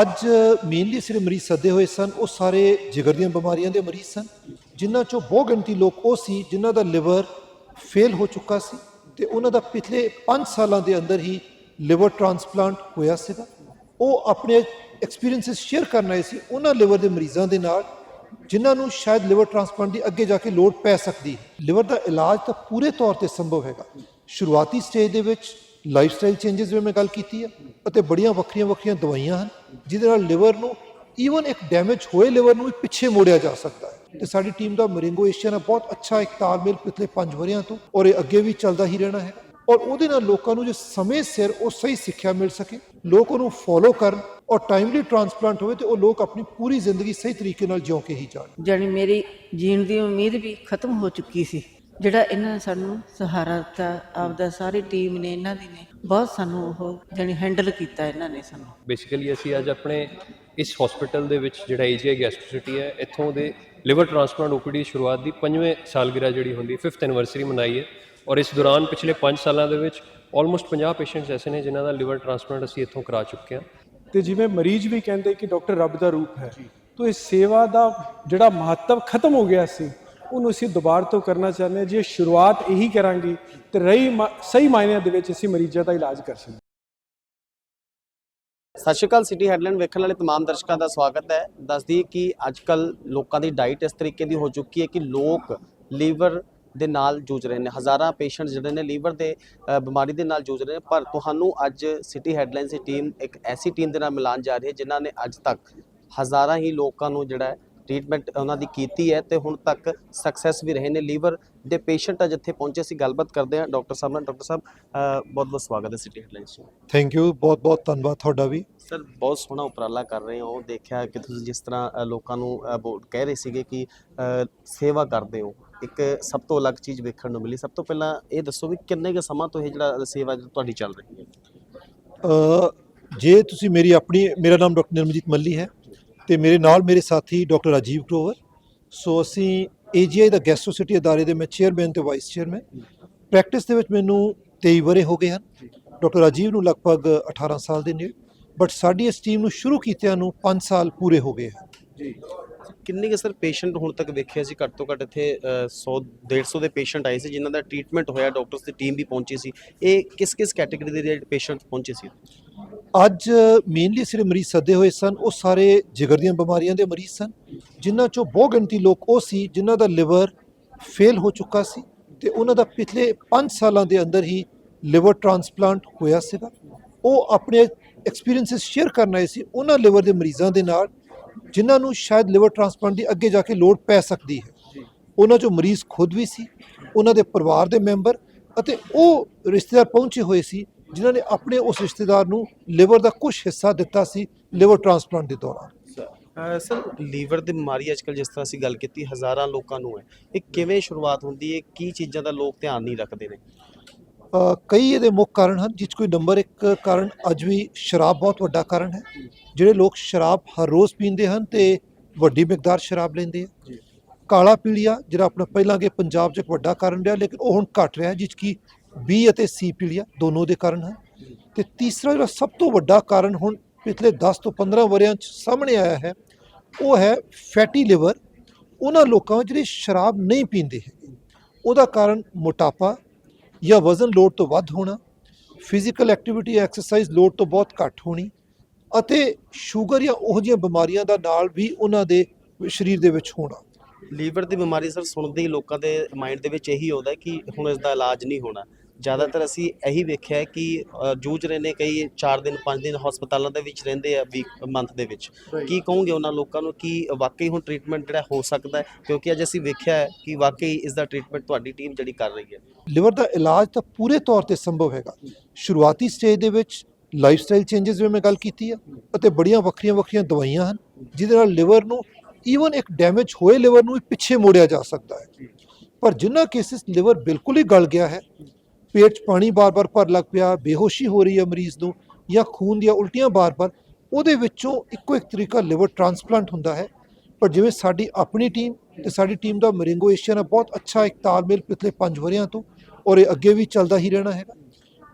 ਅੱਜ ਮੇਨਲੀ ਸਿਰ ਮਰੀਜ਼ ਸੱਦੇ ਹੋਏ ਸਨ, ਉਹ ਸਾਰੇ ਜਿਗਰ ਦੀਆਂ ਬਿਮਾਰੀਆਂ ਦੇ ਮਰੀਜ਼ ਸਨ, ਜਿਨ੍ਹਾਂ ਚੋਂ ਬਹੁਤ ਗਿਣਤੀ ਲੋਕ ਉਹ ਸੀ ਜਿਨ੍ਹਾਂ ਦਾ ਲਿਵਰ ਫੇਲ ਹੋ ਚੁੱਕਾ ਸੀ ਤੇ ਉਹਨਾਂ ਦਾ ਪਿਛਲੇ 5 ਸਾਲਾਂ ਦੇ ਅੰਦਰ ਹੀ ਲਿਵਰ ਟ੍ਰਾਂਸਪਲਾਂਟ ਹੋਇਆ ਸੀਗਾ। ਉਹ ਆਪਣੇ ਐਕਸਪੀਰੀਐਂਸਸ ਸ਼ੇਅਰ ਕਰਨ ਆਏ ਸੀ ਉਹਨਾਂ ਲਿਵਰ ਦੇ ਮਰੀਜ਼ਾਂ ਦੇ ਨਾਲ, ਜਿਨ੍ਹਾਂ ਨੂੰ ਸ਼ਾਇਦ ਲਿਵਰ ਟ੍ਰਾਂਸਪਲਾਂਟ ਦੀ ਅੱਗੇ ਜਾ ਕੇ ਲੋੜ ਪੈ ਸਕਦੀ ਲਿਵਰ ਦਾ ਇਲਾਜ ਤਾਂ ਪੂਰੇ ਤੌਰ ਤੇ ਸੰਭਵ ਹੈਗਾ। ਸ਼ੁਰੂਆਤੀ ਸਟੇਜ ਦੇ ਵਿੱਚ ਲਾਈਫਸਟਾਈਲ ਚੇਂਜਸ ਜਿਵੇਂ ਮੈਂ ਗੱਲ ਕੀਤੀ ਹੈ ਅਤੇ ਬੜੀਆਂ ਵੱਖਰੀਆਂ ਵੱਖਰੀਆਂ ਦਵਾਈਆਂ ਹਨ, ਜਿਹਦੇ ਨਾਲ ਲਿਵਰ ਨੂੰ ਈਵਨ ਇੱਕ ਡੈਮੇਜ ਹੋਏ ਲਿਵਰ ਨੂੰ ਵੀ ਪਿੱਛੇ ਮੋੜਿਆ ਜਾ ਸਕਦਾ ਹੈ। ਤੇ ਸਾਡੀ ਟੀਮ ਦਾ ਮਰਿੰਗੋ ਏਸ਼ੀਆ ਨਾਲ ਬਹੁਤ ਅੱਛਾ ਇੱਕ ਤਾਲਮੇਲ ਪਿਛਲੇ 5 ਵਰਿਆਂ ਤੋਂ, ਔਰ ਇਹ ਅੱਗੇ ਵੀ ਚੱਲਦਾ ਹੀ ਰਹਿਣਾ ਹੈ। ਔਰ ਉਹਦੇ ਨਾਲ ਲੋਕਾਂ ਨੂੰ ਜੇ ਸਮੇਂ ਸਿਰ ਉਹ ਸਹੀ ਸਿੱਖਿਆ ਮਿਲ ਸਕੇ, ਲੋਕ ਉਹਨੂੰ ਫੋਲੋ ਕਰਨ ਔਰ ਟਾਈਮਲੀ ਟ੍ਰਾਂਸਪਲਾਂਟ ਹੋਵੇ ਤੇ ਉਹ ਲੋਕ ਆਪਣੀ ਪੂਰੀ ਜ਼ਿੰਦਗੀ ਸਹੀ ਤਰੀਕੇ ਨਾਲ ਜਿਉ ਕੇ ਹੀ ਜਾਣ। ਜਾਣੀ ਮੇਰੀ ਜੀਣ ਦੀ ਉਮੀਦ ਵੀ ਖਤਮ ਹੋ ਚੁੱਕੀ ਸੀ। ਜਿਹੜਾ ਇਹਨਾਂ ਨੇ ਸਾਨੂੰ ਸਹਾਰਾ ਦਿੱਤਾ ਆਪਦਾ ਸਾਰੀ ਟੀਮ ਨੇ ਇਹਨਾਂ ਦੀ ਨੇ ਬਹੁਤ ਸਾਨੂੰ ਉਹ ਜਾਣੀ ਹੈਂਡਲ ਕੀਤਾ ਇਹਨਾਂ ਨੇ ਸਾਨੂੰ। ਬੇਸਿਕਲੀ ਅਸੀਂ ਅੱਜ ਆਪਣੇ ਇਸ ਹਸਪੀਟਲ ਦੇ ਵਿੱਚ ਜਿਹੜਾ ਏਜੀਆਈ ਗੈਸਟ੍ਰੋਸਿਟੀ ਹੈ ਇੱਥੋਂ ਦੇ ਲਿਵਰ ਟ੍ਰਾਂਸਪਲਾਂਟ ਓਪੀਡੀ ਸ਼ੁਰੂਆਤ ਦੀ ਪੰਜਵੇਂ ਸਾਲਗਿਰਾ ਜਿਹੜੀ ਹੁੰਦੀ 5th ਐਨਵਰਸਰੀ ਮਨਾਈ ਹੈ। ਔਰ ਇਸ ਦੌਰਾਨ ਪਿਛਲੇ 5 ਸਾਲਾਂ ਦੇ ਵਿੱਚ ਆਲਮੋਸਟ 50 ਪੇਸ਼ੈਂਟਸ ਐਸੇ ਨੇ ਜਿਨ੍ਹਾਂ ਦਾ ਲਿਵਰ ਟ੍ਰਾਂਸਪਲਾਂਟ ਅਸੀਂ ਇੱਥੋਂ ਕਰਾ ਚੁੱਕੇ ਹਾਂ। ਤੇ ਜਿਵੇਂ ਮਰੀਜ਼ ਵੀ ਕਹਿੰਦੇ ਕਿ ਡਾਕਟਰ ਰੱਬ ਦਾ ਰੂਪ ਹੈ ਤਾਂ ਇਸ ਸੇਵਾ ਦਾ ਜਿਹੜਾ ਮਹੱਤਵ ਖਤਮ ਹੋ ਗਿਆ ਸੀ ਉਹਨੂੰ ਅਸੀਂ ਦੁਬਾਰਾ ਤੋਂ ਕਰਨਾ ਚਾਹੁੰਦੇ ਹਾਂ ਜੇ ਸ਼ੁਰੂਆਤ ਇਹੀ ਕਰਾਂਗੇ ਤੇ ਰਹੀ ਮਾ- ਸਹੀ ਮਾਇਨਿਆਂ ਦੇ ਵਿੱਚ ਅਸੀਂ ਮਰੀਜ਼ਾਂ ਦਾ ਇਲਾਜ ਕਰ ਸਕਦੇ ਹਾਂ। ਸਤਿ ਸ਼੍ਰੀ ਅਕਾਲ ਸਿਟੀ ਹੈਡਲਾਈਨ ਵੇਖਣ ਵਾਲੇ तमाम ਦਰਸ਼ਕਾਂ ਦਾ ਸਵਾਗਤ ਹੈ ਦੱਸਦੀ ਕਿ ਅੱਜਕੱਲ ਲੋਕਾਂ ਦੀ ਡਾਈਟ ਇਸ ਤਰੀਕੇ ਦੀ ਹੋ ਚੁੱਕੀ ਹੈ ਕਿ ਲੋਕ ਲੀਵਰ ਦੇ ਨਾਲ ਜੂਝ ਰਹੇ ਨੇ ਹਜ਼ਾਰਾਂ ਪੇਸ਼ੈਂਟ ਜਿਹੜੇ ਨੇ ਲੀਵਰ ਦੇ ਅ, ਬਿਮਾਰੀ ਦੇ ਨਾਲ ਜੂਝ ਰਹੇ ਨੇ ਪਰ ਤੁਹਾਨੂੰ ਅੱਜ ਸਿਟੀ ਹੈਡਲਾਈਨਸ ਦੀ ਟੀਮ ਇੱਕ ਐਸੀ ਟੀਮ ਦੇ ਨਾਲ ਮਿਲਾਨ ਜਾ ਰਹੀ ਹੈ ਜਿਨ੍ਹਾਂ ਨੇ ਅੱਜ ਤੱਕ ਹਜ਼ਾਰਾਂ ਹੀ ਲੋਕਾਂ ਨੂੰ ਜਿਹੜਾ ਹੈ ਟ੍ਰੀਟਮੈਂਟ ਉਹਨਾਂ ਦੀ ਕੀਤੀ ਹੈ ਤੇ ਹੁਣ ਤੱਕ ਸਕਸੈਸ ਵੀ ਰਹੇ ਨੇ। ਲੀਵਰ ਦੇ ਪੇਸ਼ੈਂਟ ਆ ਜਿੱਥੇ ਪਹੁੰਚੇ ਸੀ ਗੱਲਬਾਤ ਕਰਦੇ ਹਾਂ। ਡਾਕਟਰ ਸਾਹਿਬ ਨਾਲ ਡਾਕਟਰ ਸਾਹਿਬ ਬਹੁਤ ਬਹੁਤ ਸਵਾਗਤ ਹੈ ਸਿਟੀ ਹੈਡਲਾਈਨਸ ਨੂੰ ਥੈਂਕ ਯੂ ਬਹੁਤ ਬਹੁਤ ਧੰਨਵਾਦ ਤੁਹਾਡਾ ਵੀ। ਸਰ ਬਹੁਤ ਸੋਹਣਾ ਉਪਰਾਲਾ ਕਰ ਰਹੇ ਹੋ। ਦੇਖਿਆ ਕਿ ਤੁਸੀਂ ਜਿਸ ਤਰ੍ਹਾਂ ਲੋਕਾਂ ਨੂੰ ਕਹਿ ਰਹੇ ਸੀਗੇ ਕਿ ਸੇਵਾ ਕਰਦੇ ਹੋ। ਇੱਕ ਸਭ ਤੋਂ ਅਲੱਗ ਚੀਜ਼ ਵੇਖਣ ਨੂੰ ਮਿਲੀ। ਸਭ ਤੋਂ ਪਹਿਲਾਂ ਇਹ ਦੱਸੋ ਵੀ ਕਿੰਨੇ ਕੁ ਸਮਾਂ ਤੋਂ ਇਹ ਜਿਹੜਾ ਸੇਵਾ ਤੁਹਾਡੀ ਚੱਲ ਰਹੀ ਹੈ? ਜੇ ਤੁਸੀਂ ਮੇਰੀ ਆਪਣੀ ਮੇਰਾ ਨਾਮ ਡਾਕਟਰ ਨਿਰਮਜੀਤ ਮੱਲੀ ਹੈ। ਤੇ ਮੇਰੇ ਨਾਲ ਮੇਰੇ ਸਾਥੀ ਡਾਕਟਰ ਰਾਜੀਵ ਗਰੋਵਰ। ਸੋ ਅਸੀਂ ਏਜੀਆਈ ਦਾ ਗੈਸਟ੍ਰੋਸਿਟੀ ਅਦਾਰੇ ਦੇ ਮੈਂ ਚੇਅਰਮੈਨ ਤੇ ਵਾਈਸ ਚੇਅਰਮੈਨ ਪ੍ਰੈਕਟਿਸ ਦੇ ਵਿੱਚ ਮੈਨੂੰ 23 ਵਰੇ ਹੋ ਗਏ ਹਨ। ਡਾਕਟਰ ਰਾਜੀਵ ਨੂੰ ਲਗਭਗ 18 ਸਾਲ ਦੇ ਨੇੜੇ ਬਟ ਸਾਡੀ ਇਸ ਟੀਮ ਨੂੰ ਸ਼ੁਰੂ ਕੀਤਿਆਂ ਨੂੰ 5 ਸਾਲ ਪੂਰੇ ਹੋ ਗਏ ਹਨ। ਜੀ। ਕਿੰਨੇ ਕੁ ਸਰ ਪੇਸ਼ੈਂਟ ਹੁਣ ਤੱਕ ਵੇਖਿਆ ਸੀ? ਘੱਟ ਤੋਂ ਘੱਟ ਇੱਥੇ 100 150 ਦੇ ਪੇਸ਼ੈਂਟ ਆਏ ਸੀ ਜਿਨ੍ਹਾਂ ਦਾ ਟ੍ਰੀਟਮੈਂਟ ਹੋਇਆ ਡਾਕਟਰਸ ਦੀ ਟੀਮ ਵੀ ਪਹੁੰਚੀ ਸੀ। ਇਹ ਕਿਸ ਕਿਸ ਕੈਟਾਗਰੀ ਦੇ ਪੇਸ਼ੈਂਟ ਪਹੁੰਚੇ ਸੀ? ਅੱਜ ਮੇਨਲੀ ਸਿਰ ਮਰੀਜ਼ ਸੱਦੇ ਹੋਏ ਸਨ, ਉਹ ਸਾਰੇ ਜਿਗਰ ਦੀਆਂ ਬਿਮਾਰੀਆਂ ਦੇ ਮਰੀਜ਼ ਸਨ, ਜਿਨ੍ਹਾਂ ਚੋਂ ਬਹੁਤ ਗਿਣਤੀ ਲੋਕ ਉਹ ਸੀ ਜਿਨ੍ਹਾਂ ਦਾ ਲਿਵਰ ਫੇਲ ਹੋ ਚੁੱਕਾ ਸੀ ਤੇ ਉਹਨਾਂ ਦਾ ਪਿਛਲੇ 5 ਸਾਲਾਂ ਦੇ ਅੰਦਰ ਹੀ ਲਿਵਰ ਟ੍ਰਾਂਸਪਲਾਂਟ ਹੋਇਆ ਸੀਗਾ। ਉਹ ਆਪਣੇ ਐਕਸਪੀਰੀਐਂਸਸ ਸ਼ੇਅਰ ਕਰਨ ਆਏ ਸੀ ਉਹਨਾਂ ਲਿਵਰ ਦੇ ਮਰੀਜ਼ਾਂ ਦੇ ਨਾਲ, ਜਿਨ੍ਹਾਂ ਨੂੰ ਸ਼ਾਇਦ ਲਿਵਰ ਟ੍ਰਾਂਸਪਲਾਂਟ ਦੀ ਅੱਗੇ ਜਾ ਕੇ ਲੋੜ ਪੈ ਸਕਦੀ ਹੈ। ਉਹਨਾਂ ਚੋਂ ਮਰੀਜ਼ ਖੁਦ ਵੀ ਸੀ, ਉਹਨਾਂ ਦੇ ਪਰਿਵਾਰ ਦੇ ਮੈਂਬਰ ਅਤੇ ਉਹ ਰਿਸ਼ਤੇਦਾਰ ਪਹੁੰਚੇ ਹੋਏ ਸੀ ਜਿਨ੍ਹਾਂ ਨੇ ਆਪਣੇ ਉਸ ਰਿਸ਼ਤੇਦਾਰ ਨੂੰ ਲਿਵਰ ਦਾ ਕੁਝ ਹਿੱਸਾ ਦਿੱਤਾ ਸੀ ਲਿਵਰ ਟ੍ਰਾਂਸਪਲਾਂਟ ਦੇ ਦੌਰਾਨ। ਸਰ ਲੀਵਰ ਦੀ ਬਿਮਾਰੀ ਅੱਜਕੱਲ ਜਿਸ ਤਰ੍ਹਾਂ ਅਸੀਂ ਗੱਲ ਕੀਤੀ ਹਜ਼ਾਰਾਂ ਲੋਕਾਂ ਨੂੰ ਹੈ। ਇਹ ਕਿਵੇਂ ਸ਼ੁਰੂਆਤ ਹੁੰਦੀ ਹੈ? ਕੀ ਚੀਜ਼ਾਂ ਦਾ ਲੋਕ ਧਿਆਨ ਨਹੀਂ ਰੱਖਦੇ ਨੇ? ਕਈ ਇਹਦੇ ਮੁੱਖ ਕਾਰਨ ਹਨ ਜਿਸ ਕੋਈ ਨੰਬਰ ਇੱਕ ਕਾਰਨ ਅੱਜ ਵੀ ਸ਼ਰਾਬ ਬਹੁਤ ਵੱਡਾ ਕਾਰਨ ਹੈ। ਜਿਹੜੇ ਲੋਕ ਸ਼ਰਾਬ ਹਰ ਰੋਜ਼ ਪੀਂਦੇ ਹਨ ਤੇ ਵੱਡੀ ਮਿਕਦਾਰ ਸ਼ਰਾਬ ਲੈਂਦੇ ਆ। ਕਾਲਾ ਪੀਲੀਆ ਜਿਹੜਾ ਆਪਣਾ ਪਹਿਲਾਂ ਕਿ ਪੰਜਾਬ 'ਚ ਇੱਕ ਵੱਡਾ ਕਾਰਨ ਰਿਹਾ ਲੇਕਿਨ ਉਹ ਹੁਣ ਘਟ ਰਿਹਾ ਜਿਸ ਕੀ ਬੀ ਅਤੇ ਸੀ ਪੀੜੀਆ ਦੋਨੋਂ ਦੇ ਕਾਰਨ ਹਨ ਤੇ ਤੀਸਰਾ ਜਿਹੜਾ ਸਭ ਤੋਂ ਵੱਡਾ ਕਾਰਨ ਹੁਣ ਪਿਛਲੇ 10 ਤੋਂ 15 ਵਰਿਆਂ 'ਚ ਸਾਹਮਣੇ ਆਇਆ ਹੈ, ਉਹ ਹੈ ਫੈਟੀ ਲਿਵਰ ਉਹਨਾਂ ਲੋਕਾਂ ਜਿਹੜੇ ਸ਼ਰਾਬ ਨਹੀਂ ਪੀਂਦੇ ਹੈਗੇ, ਉਹਦਾ ਕਾਰਨ ਮੋਟਾਪਾ ਜਾਂ ਵਜ਼ਨ ਲੋਡ ਤੋਂ ਵੱਧ ਹੋਣਾ ਫਿਜ਼ੀਕਲ ਐਕਟੀਵਿਟੀ ਐਕਸਰਸਾਈਜ਼ ਲੋਡ ਤੋਂ ਬਹੁਤ ਘੱਟ ਹੋਣੀ ਅਤੇ ਸ਼ੂਗਰ ਜਾਂ ਉਹ ਜਿਹੀਆਂ ਬਿਮਾਰੀਆਂ ਦਾ ਨਾਲ ਵੀ ਉਹਨਾਂ ਦੇ ਸਰੀਰ ਦੇ ਵਿੱਚ ਹੋਣਾ। ਲੀਵਰ ਦੀ ਬਿਮਾਰੀ ਸਰ ਸੁਣਦੇ ਹੀ ਲੋਕਾਂ ਦੇ ਮਾਈਂਡ ਦੇ ਵਿੱਚ ਇਹੀ ਆਉਂਦਾ ਕਿ ਹੁਣ ਇਸ ਦਾ ਇਲਾਜ ਨਹੀਂ ਹੋਣਾ। ਜ਼ਿਆਦਾਤਰ ਅਸੀਂ ਇਹੀ ਵੇਖਿਆ ਹੈ ਕਿ ਅ, ਜੂਝ ਰਹੇ ਨੇ ਕਈ 4 ਦਿਨ 5 ਦਿਨ ਹਸਪਤਾਲਾਂ ਦੇ ਵਿੱਚ ਰਹਿੰਦੇ ਆ ਵੀਕ ਮੰਥ ਦੇ ਵਿੱਚ। ਕੀ ਕਹੋਗੇ ਉਹਨਾਂ ਲੋਕਾਂ ਨੂੰ ਕਿ ਵਾਕਈ ਹੁਣ ਟ੍ਰੀਟਮੈਂਟ ਜਿਹੜਾ ਹੋ ਸਕਦਾ ਹੈ? ਕਿਉਂਕਿ ਅੱਜ ਅਸੀਂ ਵੇਖਿਆ ਹੈ ਕਿ ਵਾਕਈ ਇਸ ਦਾ ਟ੍ਰੀਟਮੈਂਟ ਤੁਹਾਡੀ ਟੀਮ ਜਿਹੜੀ ਕਰ ਰਹੀ ਹੈ। ਲਿਵਰ ਦਾ ਇਲਾਜ ਤਾਂ ਪੂਰੇ ਤੌਰ ਤੇ ਸੰਭਵ ਹੈਗਾ। ਸ਼ੁਰੂਆਤੀ ਸਟੇਜ ਦੇ ਵਿੱਚ ਲਾਈਫਸਟਾਈਲ ਚੇਂਜਸ ਜਿਵੇਂ ਮੈਂ ਗੱਲ ਕੀਤੀ ਹੈ ਅਤੇ ਬੜੀਆਂ ਵੱਖਰੀਆਂ ਵੱਖਰੀਆਂ ਦਵਾਈਆਂ ਹਨ ਜਿਹਦੇ ਨਾਲ ਲਿਵਰ ਨੂੰ ਈਵਨ ਇੱਕ ਡੈਮੇਜ ਹੋਏ ਲਿਵਰ ਨੂੰ ਵੀ ਪਿੱਛੇ ਮੋੜਿਆ ਜਾ ਸਕਦਾ ਹੈ। ਪਰ ਜਿਨ੍ਹਾਂ ਕੇਸਿਸ ਲਿਵਰ ਬਿਲਕੁਲ ਹੀ ਗਲ ਗਿਆ ਹੈ ਪੇਟ 'ਚ ਪਾਣੀ ਬਾਰ-ਬਾਰ ਭਰ ਲੱਗ ਪਿਆ, ਬੇਹੋਸ਼ੀ ਹੋ ਰਹੀ ਹੈ ਮਰੀਜ਼ ਨੂੰ ਜਾਂ ਖੂਨ ਦੀਆਂ ਉਲਟੀਆਂ ਬਾਰ-ਬਾਰ, ਉਹਦੇ ਵਿੱਚੋਂ ਇੱਕੋ ਇੱਕ ਤਰੀਕਾ ਲਿਵਰ ਟ੍ਰਾਂਸਪਲਾਂਟ ਹੁੰਦਾ ਹੈ। ਪਰ ਜਿਵੇਂ ਸਾਡੀ ਆਪਣੀ ਟੀਮ ਤੇ ਸਾਡੀ ਟੀਮ ਦਾ ਮਰਿੰਗੋ ਏਸ਼ੀਆ ਨਾਲ ਬਹੁਤ ਅੱਛਾ ਇੱਕ ਤਾਲਮੇਲ ਪਿਛਲੇ 5 ਵਰਿਆਂ ਤੋਂ ਔਰ ਇਹ ਅੱਗੇ ਵੀ ਚੱਲਦਾ ਹੀ ਰਹਿਣਾ ਹੈਗਾ।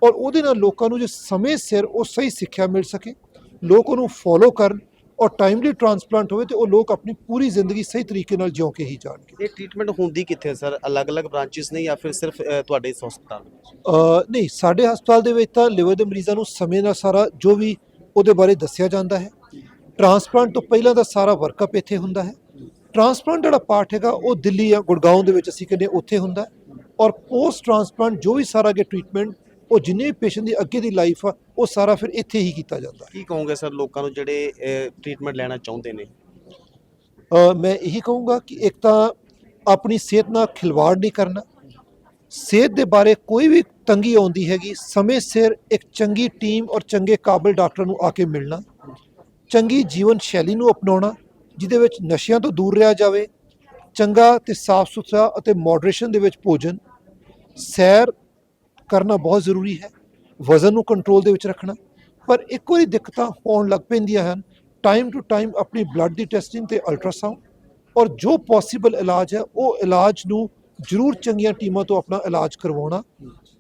ਔਰ ਉਹਦੇ ਨਾਲ ਲੋਕਾਂ ਨੂੰ ਜੇ ਸਮੇਂ ਸਿਰ ਉਹ ਸਹੀ ਸਿੱਖਿਆ ਮਿਲ ਸਕੇ, ਲੋਕ ਉਹਨੂੰ ਫੋਲੋ ਕਰਨ ਔਰ ਟਾਈਮਲੀ ਟ੍ਰਾਂਸਪਲਾਂਟ ਹੋਵੇ ਤੇ ਉਹ ਲੋਕ ਆਪਣੀ ਪੂਰੀ ਜ਼ਿੰਦਗੀ ਸਹੀ ਤਰੀਕੇ ਨਾਲ ਜਿਉ ਕੇ ਹੀ ਜਾਣਗੇ। ਇਹ ਟ੍ਰੀਟਮੈਂਟ ਹੁੰਦੀ ਕਿੱਥੇ ਸਰ? ਅਲੱਗ-ਅਲੱਗ ਬ੍ਰਾਂਚਸ ਨੇ ਜਾਂ ਫਿਰ ਸਿਰਫ ਤੁਹਾਡੇ ਇਸ ਹਸਪਤਾਲ ਵਿੱਚ? ਨਹੀਂ ਸਾਡੇ ਹਸਪਤਾਲ ਦੇ ਵਿੱਚ ਤਾਂ ਲਿਵਰ ਦੇ ਮਰੀਜ਼ਾਂ ਨੂੰ ਸਮੇਂ ਨਾਲ ਸਾਰਾ ਜੋ ਵੀ ਉਹਦੇ ਬਾਰੇ ਦੱਸਿਆ ਜਾਂਦਾ ਹੈ। ਟ੍ਰਾਂਸਪਲਾਂਟ ਤੋਂ ਪਹਿਲਾਂ ਦਾ ਸਾਰਾ ਵਰਕਅਪ ਇੱਥੇ ਹੁੰਦਾ ਹੈ। ਟ੍ਰਾਂਸਪਲਾਂਟ ਜਿਹੜਾ ਪਾਰਟ ਹੈਗਾ ਉਹ ਦਿੱਲੀ ਜਾਂ ਗੁੜਗਾਉਂ ਦੇ ਵਿੱਚ ਅਸੀਂ ਕਹਿੰਦੇ ਉੱਥੇ ਹੁੰਦਾ। ਔਰ ਪੋਸਟ ਟ੍ਰਾਂਸਪਲਾਂਟ ਜੋ ਵੀ ਸਾਰਾ ਅੱਗੇ ਟ੍ਰੀਟਮੈਂਟ ਉਹ ਜਿੰਨੇ ਵੀ ਪੇਸ਼ੈਂਟ ਦੀ ਅੱਗੇ ਦੀ ਲਾਈਫ ਆ ਉਹ ਸਾਰਾ ਫਿਰ ਇੱਥੇ ਹੀ ਕੀਤਾ ਜਾਂਦਾ ਕੀ ਕਹੋਗੇ ਸਰ ਲੋਕਾਂ ਨੂੰ ਜਿਹੜੇ ਟ੍ਰੀਟਮੈਂਟ ਲੈਣਾ ਚਾਹੁੰਦੇ ਨੇ? ਮੈਂ ਇਹੀ ਕਹੂੰਗਾ ਕਿ ਇੱਕ ਤਾਂ ਆਪਣੀ ਸਿਹਤ ਨਾਲ ਖਿਲਵਾੜ ਨਹੀਂ ਕਰਨਾ। ਸਿਹਤ ਦੇ ਬਾਰੇ ਕੋਈ ਵੀ ਤੰਗੀ ਆਉਂਦੀ ਹੈਗੀ ਸਮੇਂ ਸਿਰ ਇੱਕ ਚੰਗੀ ਟੀਮ ਔਰ ਚੰਗੇ ਕਾਬਲ ਡਾਕਟਰ ਨੂੰ ਆ ਕੇ ਮਿਲਣਾ ਚੰਗੀ ਜੀਵਨ ਸ਼ੈਲੀ ਨੂੰ ਅਪਣਾਉਣਾ ਜਿਹਦੇ ਵਿੱਚ ਨਸ਼ਿਆਂ ਤੋਂ ਦੂਰ ਰਿਹਾ ਜਾਵੇ ਚੰਗਾ ਤੇ ਸਾਫ਼ ਸੁਥਰਾ ਅਤੇ ਮੋਡਰੇਸ਼ਨ ਦੇ ਵਿੱਚ ਭੋਜਨ ਸੈਰ ਕਰਨਾ ਬਹੁਤ ਜ਼ਰੂਰੀ ਹੈ ਵਜ਼ਨ ਨੂੰ ਕੰਟਰੋਲ ਦੇ ਵਿੱਚ ਰੱਖਣਾ। ਪਰ ਇੱਕ ਵਾਰੀ ਦਿੱਕਤਾਂ ਹੋਣ ਲੱਗ ਪੈਂਦੀਆਂ ਹਨ ਟਾਈਮ ਟੂ ਟਾਈਮ ਆਪਣੀ ਬਲੱਡ ਦੀ ਟੈਸਟਿੰਗ ਤੇ ਅਲਟਰਾਸਾਊਂਡ ਔਰ ਜੋ ਪੋਸੀਬਲ ਇਲਾਜ ਹੈ ਉਹ ਇਲਾਜ ਨੂੰ ਜ਼ਰੂਰ ਚੰਗੀਆਂ ਟੀਮਾਂ ਤੋਂ ਆਪਣਾ ਇਲਾਜ ਕਰਵਾਉਣਾ।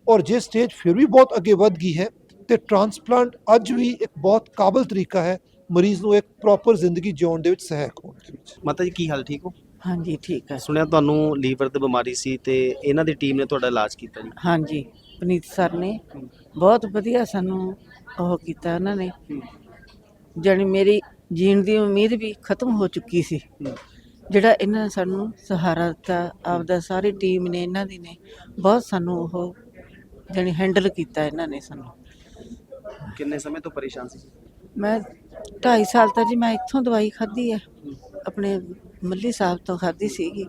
ਔਰ ਜੇ ਸਟੇਜ ਫਿਰ ਵੀ ਬਹੁਤ ਅੱਗੇ ਵੱਧ ਗਈ ਹੈ ਤੇ ਟ੍ਰਾਂਸਪਲਾਂਟ ਅੱਜ ਵੀ ਇੱਕ ਬਹੁਤ ਕਾਬਲ ਤਰੀਕਾ ਹੈ ਮਰੀਜ਼ ਨੂੰ ਇੱਕ ਪ੍ਰੋਪਰ ਜ਼ਿੰਦਗੀ ਜਿਉਣ ਦੇ ਵਿੱਚ ਸਹਾਇਕ ਹੋਣ ਦੇ ਵਿੱਚ। ਮਾਤਾ ਜੀ ਕੀ ਹਾਲ ਠੀਕ ਹੋ? ਹਾਂਜੀ ਠੀਕ ਹੈ। ਸੁਣਿਆ ਤੁਹਾਨੂੰ ਲੀਵਰ ਦੀ ਬਿਮਾਰੀ ਸੀ ਤੇ ਇਹਨਾਂ ਦੀ ਟੀਮ ਨੇ ਤੁਹਾਡਾ ਇਲਾਜ ਕੀਤਾ ਜੀ। ਹਾਂਜੀ। ਪਨੀਤ ਸਰ ਨੇ। ਬਹੁਤ ਵਧੀਆ ਸਾਨੂੰ ਉਹ ਕੀਤਾ ਉਹਨਾਂ ਨੇ। ਜਾਣੀ ਮੇਰੀ ਜੀਣ ਦੀ ਉਮੀਦ ਵੀ ਖਤਮ ਹੋ ਚੁੱਕੀ ਸੀ। ਜਿਹੜਾ ਇਹਨਾਂ ਨੇ ਸਾਨੂੰ ਸਹਾਰਾ ਦਿੱਤਾ ਆਪਦਾ ਸਾਰੀ ਟੀਮ ਨੇ ਇਹਨਾਂ ਦੀ ਨੇ ਬਹੁਤ ਸਾਨੂੰ ਉਹ ਜਾਣੀ ਹੈਂਡਲ ਕੀਤਾ ਇਹਨਾਂ ਨੇ ਸਾਨੂੰ। ਕਿੰਨੇ ਸਮੇਂ ਤੋਂ ਪਰੇਸ਼ਾਨ ਸੀ? ਮੈਂ 2.5 ਸਾਲ ਤੱਕ ਜੀ ਮੈਂ ਇੱਥੋਂ ਦਵਾਈ ਖਾਧੀ ਹੈ। ਆਪਣੇ ਮੱਲੀ ਸਾਹਿਬ ਤੋਂ ਖਾਧੀ ਸੀਗੀ।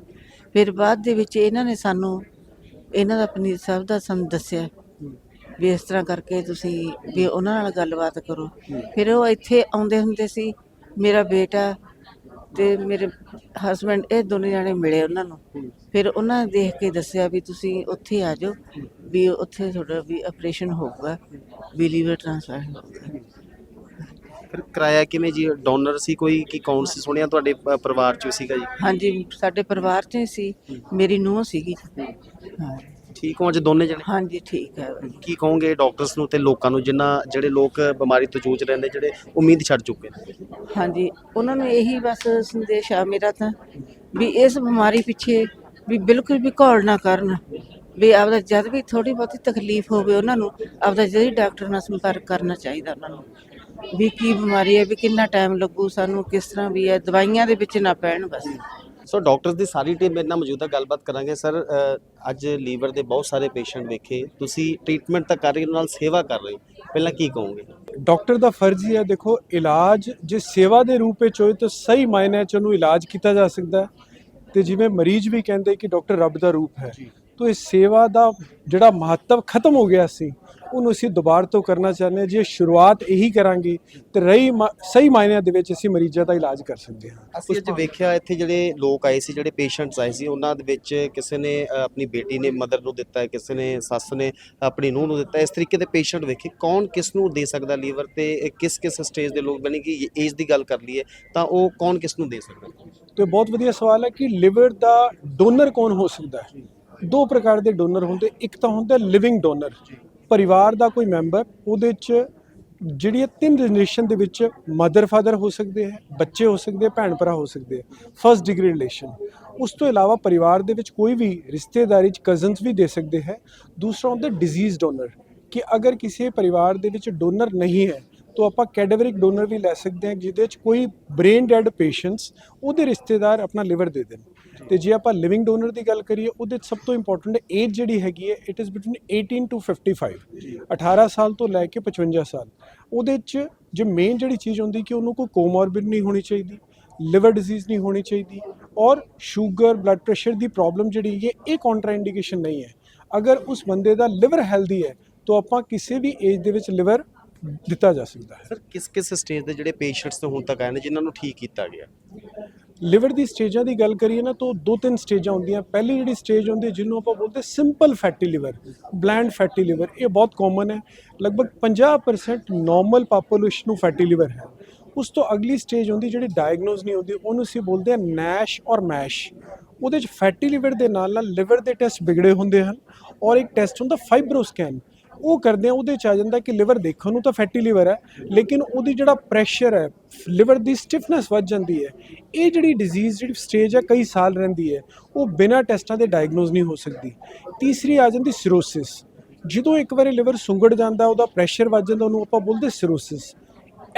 ਫਿਰ ਬਾਅਦ ਦੇ ਵਿੱਚ ਇਹਨਾਂ ਨੇ ਸਾਨੂੰ ਇਹਨਾਂ ਦਾ ਪਨੀਰ ਸਾਹਿਬ ਦਾ ਸਾਨੂੰ ਦੱਸਿਆ ਵੀ ਇਸ ਤਰ੍ਹਾਂ ਕਰਕੇ ਤੁਸੀਂ ਵੀ ਉਹਨਾਂ ਨਾਲ ਗੱਲਬਾਤ ਕਰੋ। ਫਿਰ ਉਹ ਇੱਥੇ ਆਉਂਦੇ ਹੁੰਦੇ ਸੀ, ਮੇਰਾ ਬੇਟਾ ਤੇ ਮੇਰੇ ਹਸਬੰਡ ਇਹ ਦੋਨੇ ਜਾਣੇ ਮਿਲੇ ਉਹਨਾਂ ਨੂੰ। ਫਿਰ ਉਹਨਾਂ ਨੇ ਦੇਖ ਕੇ ਦੱਸਿਆ ਵੀ ਤੁਸੀਂ ਉੱਥੇ ਆ ਜਾਓ ਵੀ ਉੱਥੇ ਤੁਹਾਡਾ ਵੀ ਆਪਰੇਸ਼ਨ ਹੋਊਗਾ, ਵੀ ਲੀਵਰ ਟ੍ਰਾਂਸਪਲਾਂਟ ਹੋਊਗਾ। ਫਿਰ ਕਿਰਾਇਆ ਕਿਵੇਂ ਜੀ? ਡੋਨਰ ਸੀ ਕੋਈ ਕੀ ਕੌਣ ਸੀ? ਸੁਣਿਆ ਤੁਹਾਡੇ ਪ- ਪਰਿਵਾਰ ਚੋਂ ਸੀਗਾ ਜੀ? ਹਾਂਜੀ ਸਾਡੇ ਪਰਿਵਾਰ 'ਚ ਹੀ ਸੀ। ਮੇਰੀ ਨੂੰਹ ਸੀਗੀ। ਹਾਂ। ਠੀਕ ਹੋ ਅੱਜ ਦੋਨੇ ਜਣੇ? ਹਾਂਜੀ ਠੀਕ ਹੈ। ਕੀ ਕਹੋਗੇ ਡਾਕਟਰਸ ਨੂੰ ਤੇ ਲੋਕਾਂ ਨੂੰ ਜਿਨ੍ਹਾਂ ਜਿਹੜੇ ਲੋਕ ਬਿਮਾਰੀ ਤੋਂ ਜੂਝ ਰਹੇ ਨੇ ਜਿਹੜੇ ਉਮੀਦ ਛੱਡ ਚੁੱਕੇ ਨੇ? ਹਾਂਜੀ ਉਹਨਾਂ ਨੂੰ ਇਹੀ ਬਸ ਸੰਦੇਸ਼ ਆ ਮੇਰਾ ਤਾਂ ਵੀ ਇਸ ਬਿਮਾਰੀ ਪਿੱਛੇ ਵੀ ਬਿਲਕੁਲ ਵੀ ਘੋਲ ਨਾ ਕਰਨ। ਵੀ ਆਪਦਾ ਜਦ ਵੀ ਥੋੜੀ ਬਹੁਤੀ ਤਕਲੀਫ ਹੋਵੇ ਉਹਨਾਂ ਨੂੰ ਆਪਦਾ ਜਿਹੜੀ ਡਾਕਟਰ ਨਾਲ ਸੰਪਰਕ ਕਰਨਾ ਚਾਹੀਦਾ ਉਹਨਾਂ ਨੂੰ। ਵੀ ਕੀ ਬਿਮਾਰੀ ਹੈ ਵੀ ਕਿੰਨਾ ਟਾਈਮ ਲੱਗੂ ਸਾਨੂੰ ਕਿਸ ਤਰ੍ਹਾਂ ਵੀ ਹੈ ਦਵਾਈਆਂ ਦੇ ਵਿੱਚ ਨਾ ਪੈਣ ਬਸ। ਸੋ ਡਾਕਟਰਸ ਦੀ ਸਾਰੀ ਟੀਮ ਮੇਰੇ ਨਾਲ ਮੌਜੂਦ ਹੈ ਗੱਲਬਾਤ ਕਰਾਂਗੇ ਸਰ ਅੱਜ ਲੀਵਰ ਦੇ ਬਹੁਤ ਸਾਰੇ ਪੇਸ਼ੈਂਟ ਵੇਖੇ ਤੁਸੀਂ ਟ੍ਰੀਟਮੈਂਟ ਤਾਂ ਕਰ ਰਹੇ ਹੋ ਨਾਲ ਸੇਵਾ ਕਰ ਰਹੇ ਹੋ ਪਹਿਲਾਂ ਕੀ ਕਹੋਗੇ? ਡਾਕਟਰ ਦਾ ਫਰਜ਼ ਹੀ ਹੈ ਦੇਖੋ ਇਲਾਜ ਜੇ ਸੇਵਾ ਦੇ ਰੂਪ ਵਿੱਚ ਹੋਏ ਤਾਂ ਸਹੀ ਮਾਇਨੇ 'ਚ ਉਹਨੂੰ ਇਲਾਜ ਕੀਤਾ ਜਾ ਸਕਦਾ ਤੇ ਜਿਵੇਂ ਮਰੀਜ਼ ਵੀ ਕਹਿੰਦੇ ਕਿ ਡਾਕਟਰ ਰੱਬ ਦਾ ਰੂਪ ਹੈ। ਤਾਂ ਇਸ ਸੇਵਾ ਦਾ ਜਿਹੜਾ ਮਹੱਤਵ ਖਤਮ ਹੋ ਗਿਆ ਸੀ ਉਹਨੂੰ ਅਸੀਂ ਦੁਬਾਰਾ ਤੋਂ ਕਰਨਾ ਚਾਹੁੰਦੇ ਹਾਂ ਜੇ ਸ਼ੁਰੂਆਤ ਇਹੀ ਕਰਾਂਗੇ ਤੇ ਰਹੀ ਸਹੀ ਮਾਇਨਿਆਂ ਦੇ ਵਿੱਚ ਅਸੀਂ ਮਰੀਜ਼ਾਂ ਦਾ ਇਲਾਜ ਕਰ ਸਕਦੇ ਹਾਂ। ਅਸੀਂ ਅੱਜ ਵੇਖਿਆ ਇੱਥੇ ਜਿਹੜੇ ਲੋਕ ਆਏ ਸੀ ਜਿਹੜੇ ਪੇਸ਼ੈਂਟਸ ਆਏ ਸੀ ਉਹਨਾਂ ਦੇ ਵਿੱਚ ਕਿਸੇ ਨੇ ਆਪਣੀ ਬੇਟੀ ਨੇ ਮਦਰ ਨੂੰ ਦਿੱਤਾ ਹੈ ਕਿਸੇ ਨੇ ਸੱਸ ਨੇ ਆਪਣੀ ਨੂੰਹ ਨੂੰ ਦਿੱਤਾ। ਇਸ ਤਰੀਕੇ ਦੇ ਪੇਸ਼ੈਂਟ ਵੇਖੇ ਕੌਣ ਕਿਸ ਨੂੰ ਦੇ ਸਕਦਾ ਲੀਵਰ ਤੇ ਕਿਸ ਕਿਸ ਸਟੇਜ ਦੇ ਲੋਕ ਬਣੇ ਕਿ ਏਜ ਦੀ ਗੱਲ ਕਰ ਲਈਏ ਤਾਂ ਉਹ ਕੌਣ ਕਿਸ ਨੂੰ ਦੇ ਸਕਦਾ? ਤੇ ਬਹੁਤ ਵਧੀਆ ਸਵਾਲ ਹੈ ਕਿ ਲਿਵਰ ਦਾ ਡੋਨਰ ਕੌਣ ਹੋ ਸਕਦਾ ਹੈ? ਦੋ ਪ੍ਰਕਾਰ ਦੇ ਡੋਨਰ ਹੁੰਦੇ ਇੱਕ ਤਾਂ ਹੁੰਦਾ ਲਿਵਿੰਗ ਡੋਨਰ ਪਰਿਵਾਰ ਦਾ ਕੋਈ ਮੈਂਬਰ, ਉਹਦੇ ਚ ਜਿਹੜੀ ਇਹ ਤਿੰਨ ਜਨਰੇਸ਼ਨ ਦੇ ਵਿੱਚ ਮਦਰ ਫਾਦਰ ਹੋ ਸਕਦੇ ਹੈ, ਬੱਚੇ ਹੋ ਸਕਦੇ ਹੈ, ਭੈਣ, ਭਰਾ ਹੋ ਸਕਦੇ ਹੈ ਫਰਸਟ ਡਿਗਰੀ ਰਿਲੇਸ਼ਨ ਉਸ ਤੋਂ ਇਲਾਵਾ ਪਰਿਵਾਰ ਦੇ ਵਿੱਚ ਕੋਈ ਵੀ ਰਿਸ਼ਤੇਦਾਰੀ ਚ ਕਜ਼ਨਸ ਵੀ ਦੇ ਸਕਦੇ ਹੈ। ਦੂਸਰਾ ਹੁੰਦਾ ਡਿਜ਼ੀਜ਼ ਡੋਨਰ ਕਿ ਅਗਰ ਕਿਸੇ ਪਰਿਵਾਰ ਦੇ ਵਿੱਚ ਡੋਨਰ ਨਹੀਂ ਹੈ, ਤਾਂ ਆਪਾਂ ਕੈਡੇਵਰਿਕ ਡੋਨਰ ਵੀ ਲੈ ਸਕਦੇ ਹਾਂ, ਜਿਹਦੇ 'ਚ ਕੋਈ ਬ੍ਰੇਨ ਡੈਡ ਪੇਸ਼ੈਂਟਸ ਉਹਦੇ ਰਿਸ਼ਤੇਦਾਰ ਆਪਣਾ ਲਿਵਰ ਦੇ ਦੇਣ। ਤੇ ਜੇ ਆਪਾਂ ਲਿਵਿੰਗ ਡੋਨਰ ਦੀ ਗੱਲ ਕਰੀਏ ਉਹਦੇ ਸਭ ਤੋਂ ਇੰਪੋਰਟੈਂਟ ਏਜ ਜਿਹੜੀ ਹੈਗੀ ਹੈ ਇਟ ਇਜ਼ ਬਿਟਵੀਨ 18 ਟੂ 55 18 ਸਾਲ ਤੋਂ ਲੈ ਕੇ 55 ਸਾਲ। ਉਹਦੇ 'ਚ ਜੇ ਮੇਨ ਜਿਹੜੀ ਚੀਜ਼ ਹੁੰਦੀ ਕਿ ਉਹਨੂੰ ਕੋਈ ਕੋਮੋਰਬਿਡ ਨਹੀਂ ਹੋਣੀ ਚਾਹੀਦੀ ਲਿਵਰ ਡਿਜ਼ੀਜ਼ ਨਹੀਂ ਹੋਣੀ ਚਾਹੀਦੀ ਔਰ ਸ਼ੂਗਰ ਬਲੱਡ ਪ੍ਰੈਸ਼ਰ ਦੀ ਪ੍ਰੋਬਲਮ ਜਿਹੜੀ ਹੈ ਇਹ ਕੰਟਰਾਇੰਡੀਕੇਸ਼ਨ ਨਹੀਂ ਹੈ। ਅਗਰ ਉਸ ਬੰਦੇ ਦਾ ਲਿਵਰ ਹੈਲਦੀ ਹੈ ਤਾਂ ਆਪਾਂ ਕਿਸੇ ਵੀ ਏਜ ਦੇ ਵਿੱਚ ਲਿਵਰ ਦਿੱਤਾ ਜਾ ਸਕਦਾ ਹੈ। ਸਰ ਕਿਸ ਕਿਸ ਸਟੇਜ ਦੇ ਜਿਹੜੇ ਪੇਸ਼ੈਂਟਸ ਤੋਂ ਹੁਣ ਤੱਕ ਆਏ ਨੇ ਜਿਨ੍ਹਾਂ ਨੂੰ ਠੀਕ ਕੀਤਾ ਗਿਆ? ਲਿਵਰ ਦੀ ਸਟੇਜਾਂ ਦੀ ਗੱਲ ਕਰੀਏ ਨਾ, ਤਾਂ ਦੋ ਤਿੰਨ ਸਟੇਜਾਂ ਹੁੰਦੀਆਂ। ਪਹਿਲੀ ਜਿਹੜੀ ਸਟੇਜ ਹੁੰਦੀ ਜਿਹਨੂੰ ਆਪਾਂ ਬੋਲਦੇ simple fatty liver bland fatty liver ਇਹ ਬਹੁਤ ਕਾਮਨ ਹੈ। ਲਗਭਗ 50% ਨਾਰਮਲ ਪਾਪੂਲੇਸ਼ਨ ਨੂੰ ਫੈਟੀ ਲਿਵਰ ਹੈ। ਉਸ ਤੋਂ ਅਗਲੀ ਸਟੇਜ ਹੁੰਦੀ ਜਿਹੜੀ ਡਾਇਗਨੋਸ ਨਹੀਂ ਹੁੰਦੀ, ਉਹਨੂੰ ਅਸੀਂ ਬੋਲਦੇ ਹਾਂ ਨੈਸ਼ ਔਰ ਮੈਸ਼ ਉਹਦੇ ਚ ਫੈਟੀ ਲਿਵਰ ਦੇ ਨਾਲ ਨਾਲ ਲਿਵਰ ਦੇ ਟੈਸਟ ਵਿਗੜੇ ਹੁੰਦੇ ਹਨ। ਔਰ ਇੱਕ ਟੈਸਟ ਹੁੰਦਾ ਫਾਈਬਰੋਸਕੈਨ ਉਹ ਕਰਦੇ ਆ, ਉਹਦੇ ਚ ਆ ਜਾਂਦਾ ਕਿ ਲਿਵਰ ਦੇਖਣ ਨੂੰ ਤਾਂ ਫੈਟੀ ਲਿਵਰ ਹੈ, ਲੇਕਿਨ ਉਹਦੀ ਜਿਹੜਾ ਪ੍ਰੈਸ਼ਰ ਹੈ ਲਿਵਰ ਦੀ ਸਟਿਫਨੈਸ ਵੱਧ ਜਾਂਦੀ ਹੈ। ਇਹ ਜਿਹੜੀ ਡਿਜ਼ੀਜ਼ ਜਿਹੜੀ ਸਟੇਜ ਹੈ, ਕਈ ਸਾਲ ਰਹਿੰਦੀ ਹੈ, ਉਹ ਬਿਨਾਂ ਟੈਸਟਾਂ ਦੇ ਡਾਇਗਨੋਸ ਨਹੀਂ ਹੋ ਸਕਦੀ। ਤੀਸਰੀ ਆ ਜਾਂਦੀ ਸਿਰੋਸਿਸ ਜਦੋਂ ਇੱਕ ਵਾਰੀ ਲਿਵਰ ਸੁੰਗੜ ਜਾਂਦਾ, ਉਹਦਾ ਪ੍ਰੈਸ਼ਰ ਵੱਧ ਜਾਂਦਾ, ਉਹਨੂੰ ਆਪਾਂ ਬੋਲਦੇ ਸਿਰੋਸਿਸ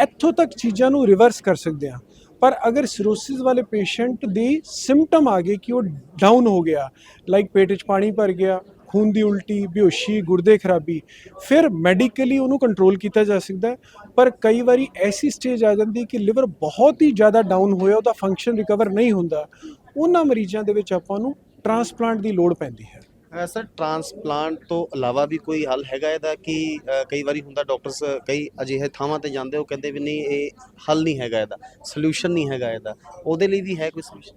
ਇੱਥੋਂ ਤੱਕ ਚੀਜ਼ਾਂ ਨੂੰ ਰਿਵਰਸ ਕਰ ਸਕਦੇ ਹਾਂ। ਪਰ ਅਗਰ ਸਿਰੋਸਿਸ ਵਾਲੇ ਪੇਸ਼ੈਂਟ ਦੀ ਸਿੰਪਟਮ ਆ ਗਏ ਕਿ ਉਹ ਡਾਊਨ ਹੋ ਗਿਆ ਲਾਈਕ ਪੇਟ 'ਚ ਪਾਣੀ ਭਰ ਗਿਆ ਖੂਨ ਦੀ ਉਲਟੀ ਬੇਹੋਸ਼ੀ ਗੁਰਦੇ ਖਰਾਬੀ ਫਿਰ ਮੈਡੀਕਲੀ ਉਹਨੂੰ ਕੰਟਰੋਲ ਕੀਤਾ ਜਾ ਸਕਦਾ ਪਰ ਕਈ ਵਾਰੀ ਐਸੀ ਸਟੇਜ ਆ ਜਾਂਦੀ ਕਿ ਲਿਵਰ ਬਹੁਤ ਹੀ ਜ਼ਿਆਦਾ ਡਾਊਨ ਹੋਇਆ ਉਹਦਾ ਫੰਕਸ਼ਨ ਰਿਕਵਰ ਨਹੀਂ ਹੁੰਦਾ ਉਹਨਾਂ ਮਰੀਜ਼ਾਂ ਦੇ ਵਿੱਚ ਆਪਾਂ ਨੂੰ ਟ੍ਰਾਂਸਪਲਾਂਟ ਦੀ ਲੋੜ ਪੈਂਦੀ ਹੈ। ਅ, ਸਰ ਟ੍ਰਾਂਸਪਲਾਂਟ ਤੋਂ ਇਲਾਵਾ ਵੀ ਕੋਈ ਹੱਲ ਹੈਗਾ ਇਹਦਾ ਕਿ ਕਈ ਵਾਰੀ ਹੁੰਦਾ ਡਾਕਟਰਸ ਕਈ ਅਜਿਹੇ ਥਾਵਾਂ ਤੇ ਜਾਂਦੇ ਉਹ ਕਹਿੰਦੇ ਵੀ ਨਹੀਂ ਇਹ ਹੱਲ ਨਹੀਂ ਹੈਗਾ ਇਹਦਾ ਸੋਲੂਸ਼ਨ ਨਹੀਂ ਹੈਗਾ ਇਹਦਾ ਉਹਦੇ ਲਈ ਵੀ ਹੈ ਕੋਈ ਸੋਲੂਸ਼ਨ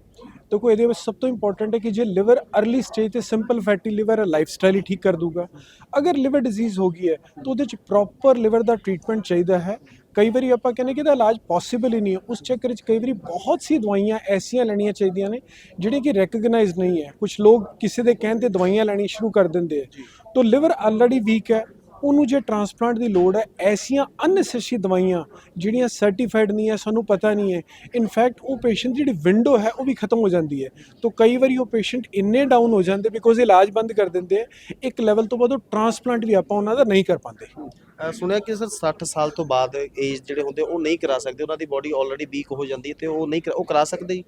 ਤਾਂ ਕੋਈ ਇਹਦੇ ਵਿੱਚ ਸਭ ਤੋਂ ਇੰਪੋਰਟੈਂਟ ਹੈ ਕਿ ਜੇ ਲਿਵਰ अर्ਲੀ ਸਟੇਜ ਤੇ simple fatty liver lifestyle ਹੀ ਠੀਕ ਕਰ ਦੂਗਾ ਅਗਰ ਲਿਵਰ ਡਿਜ਼ੀਜ਼ ਹੋ ਗਈ ਹੈ ਤਾਂ ਉਹਦੇ ਚ ਪ੍ਰੋਪਰ ਲਿਵਰ ਦਾ ਟ੍ਰੀਟਮੈਂਟ ਚਾਹੀਦਾ ਹੈ ਕਈ ਵਾਰੀ ਆਪਾਂ ਕਹਿੰਦੇ ਕਿ ਇਹਦਾ ਇਲਾਜ ਪੋਸੀਬਲ ਹੀ ਨਹੀਂ ਹੈ ਉਸ ਚੱਕਰ ਵਿੱਚ ਕਈ ਵਾਰੀ ਬਹੁਤ ਸੀ ਦਵਾਈਆਂ ਐਸੀਆਂ ਲੈਣੀਆਂ ਚਾਹੀਦੀਆਂ ਨੇ ਜਿਹੜੀਆਂ ਕਿ ਰੈਕਗਨਾਈਜ਼ ਨਹੀਂ ਹੈ ਕੁਝ ਲੋਕ ਕਿਸੇ ਦੇ ਕਹਿਣ ਤੇ ਦਵਾਈਆਂ ਲੈਣੀ ਸ਼ੁਰੂ ਕਰ ਦਿੰਦੇ ਹੈ ਤਾਂ ਲਿਵਰ ਆਲਰੇਡੀ ਵੀਕ ਹੈ ਉਹਨੂੰ ਜੇ ਟ੍ਰਾਂਸਪਲਾਂਟ ਦੀ ਲੋੜ ਹੈ, ਐਸੀਆਂ ਅਨਨੈਸੈਸਰੀ ਦਵਾਈਆਂ ਜਿਹੜੀਆਂ ਸਰਟੀਫਾਈਡ ਨਹੀਂ ਹੈ, ਸਾਨੂੰ ਪਤਾ ਨਹੀਂ ਹੈ। ਇਨਫੈਕਟ ਉਹ ਪੇਸ਼ੈਂਟ ਜਿਹੜੀ ਵਿੰਡੋ ਹੈ, ਉਹ ਵੀ ਖਤਮ ਹੋ ਜਾਂਦੀ ਹੈ। ਤਾਂ ਕਈ ਵਾਰੀ ਉਹ ਪੇਸ਼ੈਂਟ ਇੰਨੇ ਡਾਊਨ ਹੋ ਜਾਂਦੇ ਬਿਕੋਜ਼ ਇਲਾਜ ਬੰਦ ਕਰ ਦਿੰਦੇ ਹੈ, ਇੱਕ ਲੈਵਲ ਤੋਂ ਬਾਅਦ ਉਹ ਟ੍ਰਾਂਸਪਲਾਂਟ ਵੀ ਆਪਾਂ ਉਹਨਾਂ ਦਾ ਨਹੀਂ ਕਰ ਪਾਉਂਦੇ। ਅ, ਸੁਣਿਆ ਕਿ ਸਰ 60 ਸਾਲ ਤੋਂ ਬਾਅਦ ਏਜ ਜਿਹੜੇ ਹੁੰਦੇ ਉਹ ਨਹੀਂ ਕਰਾ ਸਕਦੇ ਉਹਨਾਂ ਦੀ ਬਾਡੀ ਆਲਰੇਡੀ ਵੀਕ ਹੋ ਜਾਂਦੀ ਹੈ ਤੇ ਉਹ ਨਹੀਂ ਕਰਾ- ਉਹ ਕਰਾ ਸਕਦੇ ਜੀ?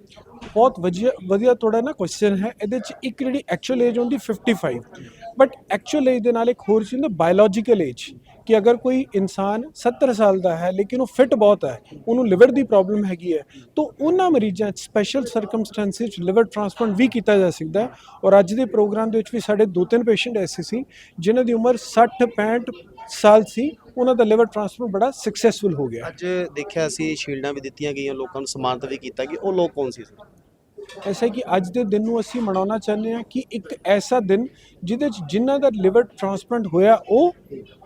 ਬਹੁਤ ਵਧੀਆ ਵਧੀਆ ਤੁਹਾਡਾ ਨਾ ਕੁਐਸਚਨ ਹੈ। ਇਹਦੇ ਚ ਇੱਕ ਜਿਹੜੀ ਐਕਚੁਅਲ ਏਜ ਹੁੰਦੀ 55 ਬਟ ਐਕਚੁਅਲ ਏਜ ਦੇ ਨਾਲ ਇੱਕ ਹੋਰ ਚੀਜ਼ ਹੁੰਦਾ ਬਾਇਓਲੋਜੀਕਲ ਏਜ ਕਿ ਅਗਰ ਕੋਈ ਇਨਸਾਨ 70 ਸਾਲ ਦਾ ਹੈ ਲੇਕਿਨ ਉਹ ਫਿਟ ਬਹੁਤ ਹੈ ਉਹਨੂੰ ਲਿਵਰ ਦੀ ਪ੍ਰੋਬਲਮ ਹੈਗੀ ਹੈ ਤਾਂ ਉਹਨਾਂ ਮਰੀਜ਼ਾਂ 'ਚ ਸਪੈਸ਼ਲ ਸਰਕਮਸਟੈਂਸਿਸ 'ਚ ਲਿਵਰ ਟ੍ਰਾਂਸਪਲਾਂਟ ਵੀ ਕੀਤਾ ਜਾ ਸਕਦਾ ਹੈ। ਔਰ ਅੱਜ ਦੇ ਪ੍ਰੋਗਰਾਮ ਦੇ ਵਿੱਚ ਵੀ ਸਾਡੇ ਦੋ ਤਿੰਨ ਪੇਸ਼ੈਂਟ ਐਸੇ ਸੀ ਜਿਨ੍ਹਾਂ ਦੀ ਉਮਰ 60 65 ਸਾਲ ਸੀ ਉਹਨਾਂ ਦਾ ਲਿਵਰ ਟ੍ਰਾਂਸਪਲਾਂਟ ਬੜਾ ਸਕਸੈਸਫੁਲ ਹੋ ਗਿਆ। ਅੱਜ ਦੇਖਿਆ ਅਸੀਂ ਸ਼ੀਲਡਾਂ ਵੀ ਦਿੱਤੀਆਂ ਗਈਆਂ ਲੋਕਾਂ ਨੂੰ ਸਨਮਾਨਿਤ ਵੀ ਕੀਤਾ ਗਿਆ ਉਹ ਲੋਕ ਕੌਣ ਸੀ ਐਸਾ ਕਿ ਅੱਜ ਦੇ ਦਿਨ ਨੂੰ ਅਸੀਂ ਮਨਾਉਣਾ ਚਾਹੁੰਦੇ ਹਾਂ ਕਿ ਇੱਕ ਐਸਾ ਦਿਨ ਜਿਹਦੇ ਚ ਜਿਨ੍ਹਾਂ ਦਾ ਲਿਵਰ ਟ੍ਰਾਂਸਪਲਾਂਟ ਹੋਇਆ ਉਹ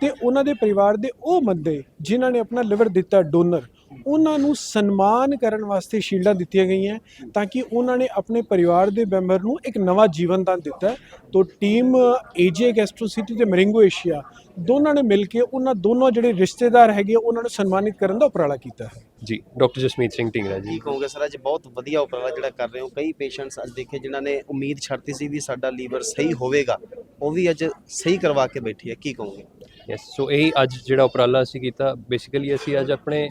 ਤੇ ਉਹਨਾਂ ਦੇ ਪਰਿਵਾਰ ਦੇ ਉਹ ਬੰਦੇ ਜਿਨ੍ਹਾਂ ਨੇ ਆਪਣਾ ਲਿਵਰ ਦਿੱਤਾ ਡੋਨਰ ਉਹਨਾਂ ਨੂੰ ਸਨਮਾਨ ਕਰਨ ਵਾਸਤੇ ਸ਼ੀਲਡਾਂ ਦਿੱਤੀਆਂ ਗਈਆਂ ਤਾਂ ਕਿ ਉਹਨਾਂ ਨੇ ਆਪਣੇ ਪਰਿਵਾਰ ਦੇ ਮੈਂਬਰ ਨੂੰ ਇੱਕ ਨਵਾਂ ਜੀਵਨ ਦਾਨ ਦਿੱਤਾ। ਤੋ ਟੀਮ ਏਜੇ ਗੈਸਟ੍ਰੋਸਿਟੀ ਤੇ ਮਰਿੰਗੋ ਏਸ਼ੀਆ ਦੋਨਾਂ ਨੇ ਮਿਲ ਕੇ ਉਹਨਾਂ ਦੋਨੋਂ ਜਿਹੜੇ ਰਿਸ਼ਤੇਦਾਰ ਹੈਗੇ ਉਹਨਾਂ ਨੂੰ ਸਨਮਾਨਿਤ ਕਰਨ ਦਾ ਉਪਰਾਲਾ ਕੀਤਾ। ਹੈ ਜੀ ਡਾਕਟਰ ਜਸਮੀਤ ਸਿੰਘ ਢਿੰਗਰਾ ਜੀ। ਕੀ ਕਹੋਗੇ ਸਰ ਅੱਜ ਬਹੁਤ ਵਧੀਆ ਉਪਰਾਲਾ ਜਿਹੜਾ ਕਰ ਰਹੇ ਹੋ। ਕਈ ਪੇਸ਼ੈਂਟਸ ਅੱਜ ਦੇਖੇ ਜਿਨ੍ਹਾਂ ਨੇ ਉਮੀਦ ਛੱਡਤੀ ਸੀ ਵੀ ਸਾਡਾ ਲੀਵਰ ਸਹੀ ਹੋਵੇਗਾ ਉਹ ਵੀ ਅੱਜ ਸਹੀ ਕਰਵਾ ਕੇ ਬੈਠੀ ਹੈ ਕੀ ਕਹੋਗੇ? ਯੈਸ ਸੋ ਇਹ ਅੱਜ ਜਿਹੜਾ ਉਪਰਾਲਾ ਅਸੀਂ ਕੀਤਾ। ਬੇਸਿਕਲੀ ਅਸੀਂ ਅੱਜ ਆਪਣੇ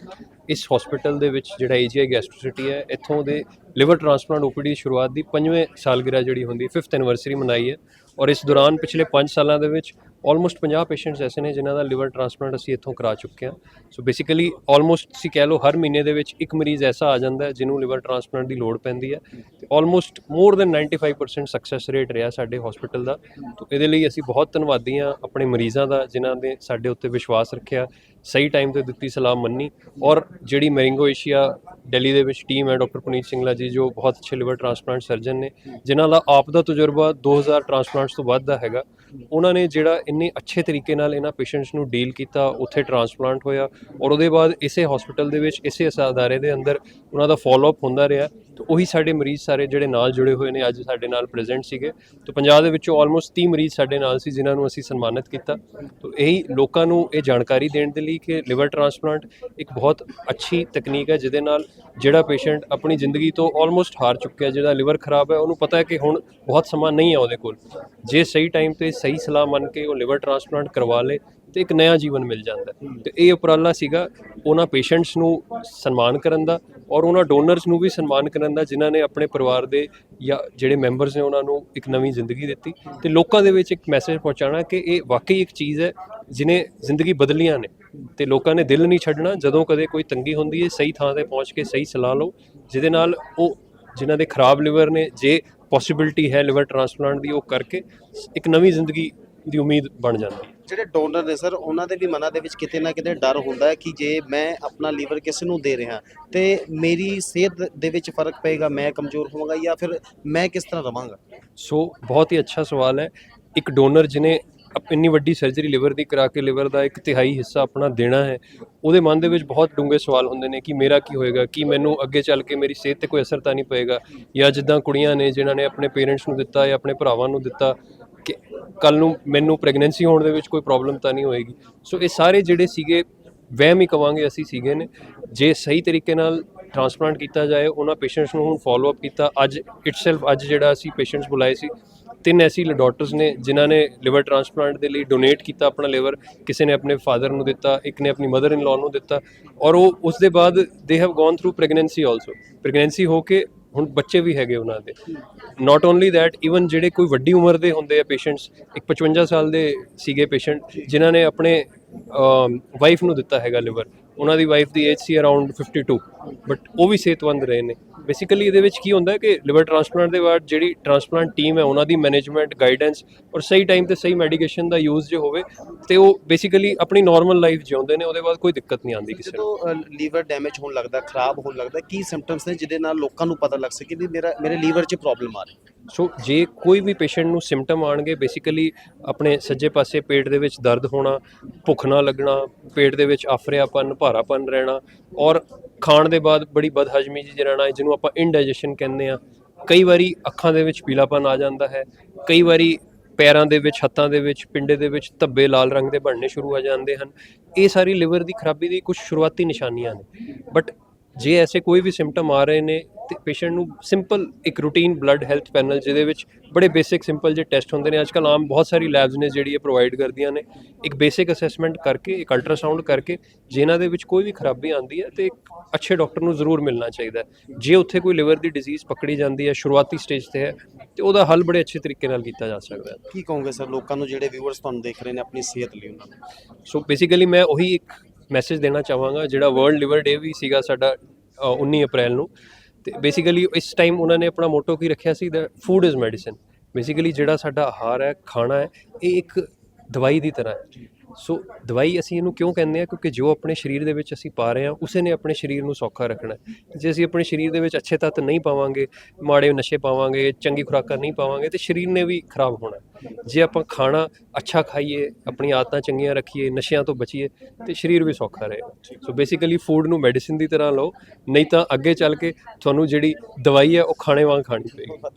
ਇਸ ਹਸਪੀਟਲ ਦੇ ਵਿੱਚ ਜਿਹੜਾ ਏਜੀਆਈ ਗੈਸਟ੍ਰੋਸਿਟੀ ਹੈ, ਇੱਥੋਂ ਦੇ ਲਿਵਰ ਟ੍ਰਾਂਸਪਲਾਂਟ ਓਪੀਡੀ ਸ਼ੁਰੂਆਤ ਦੀ ਪੰਜਵੇਂ ਸਾਲਗਿਰਾ ਜਿਹੜੀ ਹੁੰਦੀ 5th ਐਨੀਵਰਸਰੀ ਮਨਾਈ ਹੈ ਔਰ ਇਸ ਦੌਰਾਨ ਪਿਛਲੇ 5 ਸਾਲਾਂ ਦੇ ਵਿੱਚ ਆਲਮੋਸਟ 50 ਪੇਸ਼ੈਂਟਸ ਐਸੇ ਨੇ ਜਿਨ੍ਹਾਂ ਦਾ ਲਿਵਰ ਟ੍ਰਾਂਸਪਲਾਂਟ ਅਸੀਂ ਇੱਥੋਂ ਕਰਾ ਚੁੱਕੇ ਹਾਂ। ਸੋ ਬੇਸਿਕਲੀ ਆਲਮੋਸਟ ਤੁਸੀਂ ਕਹਿ ਲਓ ਹਰ ਮਹੀਨੇ ਦੇ ਵਿੱਚ ਇੱਕ ਮਰੀਜ਼ ਐਸਾ ਆ ਜਾਂਦਾ ਹੈ ਜਿਹਨੂੰ ਲਿਵਰ ਟ੍ਰਾਂਸਪਲਾਂਟ ਦੀ ਲੋੜ ਪੈਂਦੀ ਹੈ ਤੇ almost more than 95% success rate ਰਿਹਾ ਸਾਡੇ ਹਸਪੀਟਲ ਦਾ। ਤੋਂ ਇਹਦੇ ਲਈ ਅਸੀਂ ਬਹੁਤ ਧੰਨਵਾਦੀ ਹਾਂ ਆਪਣੇ ਮਰੀਜ਼ਾਂ ਦਾ ਜਿਨ੍ਹਾਂ ਨੇ ਸਾਡੇ ਉੱਤੇ ਵਿਸ਼ਵਾਸ ਰੱਖਿਆ। ਸਹੀ ਟਾਈਮ ਤੇ ਦਿੱਤੀ ਸਲਾਹ ਮੰਨੀ ਔਰ ਜਿਹੜੀ ਮੈਰਿੰਗੋ ਏਸ਼ੀਆ ਦਿੱਲੀ ਦੇ ਵਿੱਚ ਟੀਮ ਹੈ ਡਾਕਟਰ ਪੁਨੀਤ ਸਿੰਗਲਾ ਜੀ, ਜੋ ਬਹੁਤ ਅੱਛੇ ਲਿਵਰ ਟ੍ਰਾਂਸਪਲਾਂਟ ਸਰਜਨ ਨੇ, ਜਿਨ੍ਹਾਂ ਦਾ ਆਪ ਦਾ ਤਜਰਬਾ 2000 ਟ੍ਰਾਂਸਪਲਾਂਟਸ ਤੋਂ ਵੱਧ ਦਾ ਹੈਗਾ, ਉਹਨਾਂ ਨੇ ਜਿਹੜਾ ਇੰਨੇ ਅੱਛੇ ਤਰੀਕੇ ਨਾਲ ਇਹਨਾਂ ਪੇਸ਼ੈਂਟਸ ਨੂੰ ਡੀਲ ਕੀਤਾ, ਉੱਥੇ ਟ੍ਰਾਂਸਪਲਾਂਟ ਹੋਇਆ ਔਰ ਉਹਦੇ ਬਾਅਦ ਇਸੇ ਹਸਪੀਟਲ ਦੇ ਵਿੱਚ, ਇਸੇ ਅਦਾਰੇ ਦੇ ਅੰਦਰ ਉਹਨਾਂ ਦਾ ਫਾਲੋਅਪ ਹੁੰਦਾ ਰਿਹਾ ਤੇ ਉਹੀ ਸਾਡੇ ਮਰੀਜ਼ ਸਾਰੇ ਜਿਹੜੇ ਨਾਲ ਜੁੜੇ ਹੋਏ ਨੇ ਅੱਜ ਸਾਡੇ ਨਾਲ ਪ੍ਰੈਜ਼ੈਂਟ ਸੀਗੇ। ਤੇ ਪੰਜਾਬ ਦੇ ਵਿੱਚੋਂ ਆਲਮੋਸਟ 30 ਮਰੀਜ਼ ਸਾਡੇ ਨਾਲ ਸੀ ਜਿਨ੍ਹਾਂ ਨੂੰ ਅਸੀਂ ਸਨਮਾਨਿਤ ਕੀਤਾ। ਤੇ ਇਹੀ ਲੋਕਾਂ ਨੂੰ ਇਹ ਜਾਣਕਾਰੀ ਦੇਣ ਦੇ ਲਈ ਕਿ ਲਿਵਰ ਟ੍ਰਾਂਸਪਲਾਂਟ ਇੱਕ ਬਹੁਤ ਅੱਛੀ ਤਕਨੀਕ ਹੈ ਜਿਹਦੇ ਨਾਲ ਜਿਹੜਾ ਪੇਸ਼ੈਂਟ ਆਪਣੀ ਜ਼ਿੰਦਗੀ ਤੋਂ ਆਲਮੋਸਟ ਹਾਰ ਚੁੱਕਿਆ, ਜਿਹਦਾ ਲਿਵਰ ਖਰਾਬ ਹੈ, ਉਹਨੂੰ ਪਤਾ ਹੈ ਕਿ ਹੁਣ ਬਹੁਤ ਸਮਾਂ ਨਹੀਂ ਹੈ ਉਹਦੇ ਕੋਲ। ਜੇ ਸਹੀ ਟਾਈਮ ਤੇ ਸਹੀ ਸਲਾਹ ਮੰਨ ਕੇ ਉਹ ਲਿਵਰ ਟ੍ਰਾਂਸਪਲਾਂਟ ਕਰਵਾ ਲੇ ਤੇ ਇੱਕ ਨਵਾਂ ਜੀਵਨ ਮਿਲ ਜਾਂਦਾ ਹੈ। ਤੇ ਇਹ ਉਪਰਾਲਾ ਸੀਗਾ ਉਹਨਾਂ ਪੇਸ਼ੈਂਟਸ ਨੂੰ ਸਨਮਾਨ ਕਰਨ ਦਾ ਔਰ ਉਹਨਾਂ ਡੋਨਰਸ ਨੂੰ ਵੀ ਸਨਮਾਨ ਕਰਨ ਦਾ, ਜਿਨ੍ਹਾਂ ਨੇ ਆਪਣੇ ਪਰਿਵਾਰ ਦੇ ਜਾਂ ਜਿਹੜੇ ਮੈਂਬਰਸ ਨੇ ਉਹਨਾਂ ਨੂੰ ਇੱਕ ਨਵੀਂ ਜ਼ਿੰਦਗੀ ਦਿੱਤੀ ਤੇ ਲੋਕਾਂ ਦੇ ਵਿੱਚ ਇੱਕ ਮੈਸੇਜ ਪਹੁੰਚਾਉਣਾ ਕਿ ਇਹ ਵਾਕਈ ਇੱਕ ਚੀਜ਼ ਹੈ ਜਿਨੇ ਜ਼ਿੰਦਗੀ ਬਦਲੀਆਂ ਨੇ ਤੇ ਲੋਕਾਂ ਨੇ ਦਿਲ ਨਹੀਂ ਛੱਡਣਾ ਜਦੋਂ ਕਦੇ ਕੋਈ ਤੰਗੀ ਹੁੰਦੀ ਹੈ, ਸਹੀ ਥਾਂ ਤੇ ਪਹੁੰਚ ਕੇ ਸਹੀ ਸਲਾਹ ਲਓ, ਜਿਹਦੇ ਨਾਲ ਉਹ ਜਿਨ੍ਹਾਂ ਦੇ ਖਰਾਬ ਲਿਵਰ ਨੇ, ਜੇ ਪੋਸਿਬਿਲਿਟੀ ਹੈ ਲਿਵਰ ਟ੍ਰਾਂਸਪਲਾਂਟ ਦੀ, ਉਹ ਕਰਕੇ ਇੱਕ ਨਵੀਂ ਜ਼ਿੰਦਗੀ ਦੀ ਉਮੀਦ ਬਣ ਜਾਂਦੀ ਹੈ। ਜਿਹੜੇ ਡੋਨਰ ਨੇ ਸਰ ਉਹਨਾਂ ਦੇ ਵੀ ਮਨਾਂ ਦੇ ਵਿੱਚ ਕਿਤੇ ਨਾ ਕਿਤੇ ਡਰ ਹੁੰਦਾ ਹੈ ਕਿ ਜੇ ਮੈਂ ਆਪਣਾ ਲੀਵਰ ਕਿਸ ਨੂੰ ਦੇ ਰਿਹਾ ਤੇ ਮੇਰੀ ਸਿਹਤ ਦੇ ਵਿੱਚ ਫ਼ਰਕ ਪਏਗਾ ਮੈਂ ਕਮਜ਼ੋਰ ਹੋਵਾਂਗਾ ਜਾਂ ਫਿਰ ਮੈਂ ਕਿਸ ਤਰ੍ਹਾਂ ਰਵਾਂਗਾ? ਸੋ ਬਹੁਤ ਹੀ ਅੱਛਾ ਸਵਾਲ ਹੈ। ਇੱਕ ਡੋਨਰ ਜਿਨੇ ਇੰਨੀ ਵੱਡੀ ਸਰਜਰੀ ਲਿਵਰ ਦੀ ਕਰਾ ਕੇ ਲਿਵਰ ਦਾ ਇੱਕ ਤਿਹਾਈ ਹਿੱਸਾ ਆਪਣਾ ਦੇਣਾ ਹੈ ਉਹਦੇ ਮਨ ਦੇ ਵਿੱਚ ਬਹੁਤ ਡੂੰਘੇ ਸਵਾਲ ਹੁੰਦੇ ਨੇ ਕਿ ਮੇਰਾ ਕੀ ਹੋਏਗਾ ਕੀ ਮੈਨੂੰ ਅੱਗੇ ਚੱਲ ਕੇ ਮੇਰੀ ਸਿਹਤ ਤੇ ਕੋਈ ਅਸਰ ਤਾਂ ਨਹੀਂ ਪਏਗਾ ਜਾਂ ਜਿੱਦਾਂ ਕੁੜੀਆਂ ਨੇ ਜਿਨ੍ਹਾਂ ਨੇ ਆਪਣੇ ਪੇਰੈਂਟਸ ਨੂੰ ਦਿੱਤਾ ਜਾਂ ਆਪਣੇ ਭਰਾਵਾਂ ਨੂੰ ਦਿੱਤਾ ਕਿ ਕੱਲ ਨੂੰ ਮੈਨੂੰ ਪ੍ਰੈਗਨੈਂਸੀ ਹੋਣ ਦੇ ਵਿੱਚ ਕੋਈ ਪ੍ਰੋਬਲਮ ਤਾਂ ਨਹੀਂ ਹੋਏਗੀ। ਸੋ ਇਹ ਸਾਰੇ ਜਿਹੜੇ ਸੀਗੇ, ਵਹਿਮ ਹੀ ਕਵਾਂਗੇ ਅਸੀਂ ਸੀਗੇ ਨੇ। ਜੇ ਸਹੀ ਤਰੀਕੇ ਨਾਲ ਟ੍ਰਾਂਸਪਲਾਂਟ ਕੀਤਾ ਜਾਏ, ਉਹਨਾਂ ਪੇਸ਼ੈਂਟਸ ਨੂੰ ਹੁਣ ਫਾਲੋ ਅਪ ਕੀਤਾ। ਅੱਜ ਇਟਸੈਲਫ ਅੱਜ ਜਿਹੜਾ ਅਸੀਂ ਪੇਸ਼ੈਂਟਸ ਬੁਲਾਏ ਸੀ ਤਿੰਨ ਐਸੀ ਡਾਕਟਰਸ ਨੇ ਜਿਨ੍ਹਾਂ ਨੇ ਲਿਵਰ ਟ੍ਰਾਂਸਪਲਾਂਟ ਦੇ ਲਈ ਡੋਨੇਟ ਕੀਤਾ ਆਪਣਾ ਲਿਵਰ, ਕਿਸੇ ਨੇ ਆਪਣੇ ਫਾਦਰ ਨੂੰ ਦਿੱਤਾ, ਇੱਕ ਨੇ ਆਪਣੀ ਮਦਰ ਇਨ ਲਾਅ ਨੂੰ ਦਿੱਤਾ ਔਰ ਉਹ ਉਸ ਦੇ ਬਾਅਦ they have gone through pregnancy also pregnancy ਹੋ ਕੇ ਹੁਣ ਬੱਚੇ ਵੀ ਹੈਗੇ ਉਹਨਾਂ ਦੇ। ਨਾਟ ਓਨਲੀ ਥੈਟ ਇਵਨ ਜਿਹੜੇ ਕੋਈ ਵੱਡੀ ਉਮਰ ਦੇ ਹੁੰਦੇ ਆ ਪੇਸ਼ੈਂਟਸ ਇੱਕ 55 ਸਾਲ ਦੇ ਸੀਗੇ ਪੇਸ਼ੈਂਟ ਜਿਨ੍ਹਾਂ ਨੇ ਆਪਣੇ ਵਾਈਫ ਨੂੰ ਦਿੱਤਾ ਹੈਗਾ ਲਿਵਰ। ਉਹਨਾਂ ਦੀ ਵਾਈਫ ਦੀ ਏਜ ਸੀ ਅਰਾਊਂਡ 52 ਬਟ ਉਹ ਵੀ ਸਿਹਤਮੰਦ ਰਹੇ ਨੇ। ਬੇਸਿਕਲੀ ਇਹਦੇ ਵਿੱਚ ਕੀ ਹੁੰਦਾ ਹੈ ਕਿ ਲਿਵਰ ਟ੍ਰਾਂਸਪਲਾਂਟ ਦੇ ਬਾਅਦ ਜਿਹੜੀ ਟ੍ਰਾਂਸਪਲਾਂਟ ਟੀਮ ਹੈ ਉਹਨਾਂ ਦੀ ਮੈਨੇਜਮੈਂਟ ਗਾਈਡੈਂਸ ਔਰ ਸਹੀ ਟਾਈਮ ਤੇ ਸਹੀ ਮੈਡੀਕੇਸ਼ਨ ਦਾ ਯੂਜ਼ ਜੇ ਹੋਵੇ ਤੇ ਉਹ ਬੇਸਿਕਲੀ ਆਪਣੀ ਨਾਰਮਲ ਲਾਈਫ ਜਿਉਂਦੇ ਨੇ ਉਹਦੇ ਬਾਅਦ ਕੋਈ ਦਿੱਕਤ ਨਹੀਂ ਆਉਂਦੀ ਕਿਸੇ ਨੂੰ। ਜਦੋਂ ਲੀਵਰ ਡੈਮੇਜ ਹੋਣ ਲੱਗਦਾ ਖਰਾਬ ਹੋਣ ਲੱਗਦਾ ਕੀ ਸਿੰਪਟਮਸ ਨੇ ਜਿਹਦੇ ਨਾਲ ਲੋਕਾਂ ਨੂੰ ਪਤਾ ਲੱਗ ਸਕੇ ਵੀ ਮੇਰਾ ਮੇਰੇ ਲੀਵਰ 'ਚ ਪ੍ਰੋਬਲਮ ਆ ਰਹੀ? ਹੈ ਸੋ ਜੇ ਕੋਈ ਵੀ ਪੇਸ਼ੈਂਟ ਨੂੰ ਸਿੰਪਟਮ ਆਣਗੇ ਬੇਸਿਕਲੀ ਆਪਣੇ ਸੱਜੇ ਪਾਸੇ ਪੇਟ ਦੇ ਵਿੱਚ ਦਰਦ ਹੋਣਾ, ਭੁੱਖ ਨਾ ਲੱਗਣਾ, ਪੇਟ ਦੇ ਵਿੱਚ ਆਫਰਿਆਪਨ, ਭਾਰਾਪਨ ਰਹਿਣਾ, ਔਰ ਖਾਣ ਦੇ ਬਾਅਦ ਬੜੀ ਬਦਹਜ਼ਮੀ ਜਿਹੀ ਰਹਿਣਾ, ਜਿਹਨੂੰ ਆਪਾਂ ਇਨਡਾਈਜੈਸ਼ਨ ਕਹਿੰਦੇ ਆ ਕਈ ਵਾਰੀ ਅੱਖਾਂ ਦੇ ਵਿੱਚ ਪੀਲਾਪਨ ਆ ਜਾਂਦਾ ਹੈ, ਕਈ ਵਾਰੀ ਪੈਰਾਂ ਦੇ ਵਿੱਚ, ਹੱਥਾਂ ਦੇ ਵਿੱਚ, ਪਿੰਡੇ ਦੇ ਵਿੱਚ ਧੱਬੇ ਲਾਲ ਰੰਗ ਦੇ ਬਣਨੇ ਸ਼ੁਰੂ ਹੋ ਜਾਂਦੇ ਹਨ। ਇਹ ਸਾਰੀ ਲਿਵਰ ਦੀ ਖਰਾਬੀ ਦੀ ਕੁਝ ਸ਼ੁਰੂਆਤੀ ਨਿਸ਼ਾਨੀਆਂ ਨੇ। ਬਟ ਜੇ ਐਸੇ ਕੋਈ ਵੀ ਸਿੰਪਟਮ ਆ ਰਹੇ ਨੇ ਤੇ ਪੇਸ਼ੈਂਟ ਨੂੰ ਸਿੰਪਲ ਇੱਕ ਰੂਟੀਨ ਬਲੱਡ ਹੈਲਥ ਪੈਨਲ ਜਿਹਦੇ ਵਿੱਚ ਬੜੇ ਬੇਸਿਕ ਸਿੰਪਲ ਜਿਹੇ ਟੈਸਟ ਹੁੰਦੇ ਨੇ। ਅੱਜਕੱਲ ਆਮ ਬਹੁਤ ਸਾਰੀ ਲੈਬਸ ਨੇ ਜਿਹੜੀ ਇਹ ਪ੍ਰੋਵਾਈਡ ਕਰਦੀਆਂ ਨੇ। ਇੱਕ ਬੇਸਿਕ ਅਸੈਸਮੈਂਟ ਕਰਕੇ ਇੱਕ ਅਲਟਰਾਸਾਊਂਡ ਕਰਕੇ ਜੇ ਇਹਨਾਂ ਦੇ ਵਿੱਚ ਕੋਈ ਵੀ ਖਰਾਬੀ ਆਉਂਦੀ ਹੈ ਤੇ ਇੱਕ ਅੱਛੇ ਡਾਕਟਰ ਨੂੰ ਜ਼ਰੂਰ ਮਿਲਣਾ ਚਾਹੀਦਾ ਜੇ ਉੱਥੇ ਕੋਈ ਲਿਵਰ ਦੀ ਡਿਜ਼ੀਜ਼ ਪਕੜੀ ਜਾਂਦੀ ਹੈ ਸ਼ੁਰੂਆਤੀ ਸਟੇਜ ਤੇ ਹੈ ਤੇ ਉਹਦਾ ਹੱਲ ਬੜੇ ਅੱਛੇ ਤਰੀਕੇ ਨਾਲ ਕੀਤਾ ਜਾ ਸਕਦਾ ਹੈ। ਕੀ ਕਹੋਗੇ ਸਰ ਲੋਕਾਂ ਨੂੰ ਜਿਹੜੇ ਵਿਊਅਰਸ ਤੁਹਾਨੂੰ ਦੇਖ ਰਹੇ ਨੇ ਆਪਣੀ ਸਿਹਤ ਲਈ ਉਹਨਾਂ ਨੂੰ? ਸੋ ਬੇਸਿਕਲੀ ਮੈਂ ਉਹੀ ਇੱਕ ਮੈਸੇਜ ਦੇਣਾ ਚਾਹਾਂਗਾ ਜਿਹੜਾ ਵਰਲਡ ਲਿਵਰ ਡੇ ਵੀ ਸੀਗਾ ਸਾਡਾ ਅ, 19 ਅਪ੍ਰੈਲ ਨੂੰ। ਤੇ ਬੇਸਿਕਲੀ ਇਸ ਟਾਈਮ ਉਹਨਾਂ ਨੇ ਆਪਣਾ ਮੋਟੋ ਕੀ ਰੱਖਿਆ ਸੀ? The food is medicine basically ਜਿਹੜਾ ਸਾਡਾ ਆਹਾਰ ਹੈ ਖਾਣਾ ਹੈ ਇਹ ਇੱਕ ਦਵਾਈ ਦੀ ਤਰ੍ਹਾਂ ਹੈ। ਸੋ ਦਵਾਈ ਅਸੀਂ ਇਹਨੂੰ ਕਿਉਂ ਕਹਿੰਦੇ ਆ ਕਿਉਂਕਿ ਜੋ ਆਪਣੇ ਸਰੀਰ ਦੇ ਵਿੱਚ ਅਸੀਂ ਪਾ ਰਹੇ ਹਾਂ, ਉਸੇ ਨੇ ਆਪਣੇ ਸਰੀਰ ਨੂੰ ਸੌਖਾ ਰੱਖਣਾ ਜੇ ਅਸੀਂ ਆਪਣੇ ਸਰੀਰ ਦੇ ਵਿੱਚ ਅੱਛੇ ਤੱਤ ਨਹੀਂ ਪਾਵਾਂਗੇ, ਮਾੜੇ ਨਸ਼ੇ ਪਾਵਾਂਗੇ, ਚੰਗੀ ਖੁਰਾਕਾਂ ਨਹੀਂ ਪਾਵਾਂਗੇ, ਤੇ ਸਰੀਰ ਨੇ ਵੀ ਖਰਾਬ ਹੋਣਾ ਜੇ ਆਪਾਂ ਖਾਣਾ ਅੱਛਾ ਖਾਈਏ ਆਪਣੀ ਆਦਤਾਂ ਚੰਗੀਆਂ ਰੱਖੀਏ, ਨਸ਼ਿਆਂ ਤੋਂ ਬਚੀਏ, ਤੇ ਸਰੀਰ ਵੀ ਸੌਖਾ ਰਹੇ। ਸੋ ਬੇਸਿਕਲੀ ਫੂਡ ਨੂੰ ਮੈਡੀਸਿਨ ਦੀ ਤਰ੍ਹਾਂ ਲਓ, ਨਹੀਂ ਤਾਂ ਅੱਗੇ ਚੱਲ ਕੇ ਤੁਹਾਨੂੰ ਜਿਹੜੀ ਦਵਾਈ ਹੈ, ਉਹ ਖਾਣੇ ਵਾਂਗ ਖਾਣੀ ਪਏਗੀ।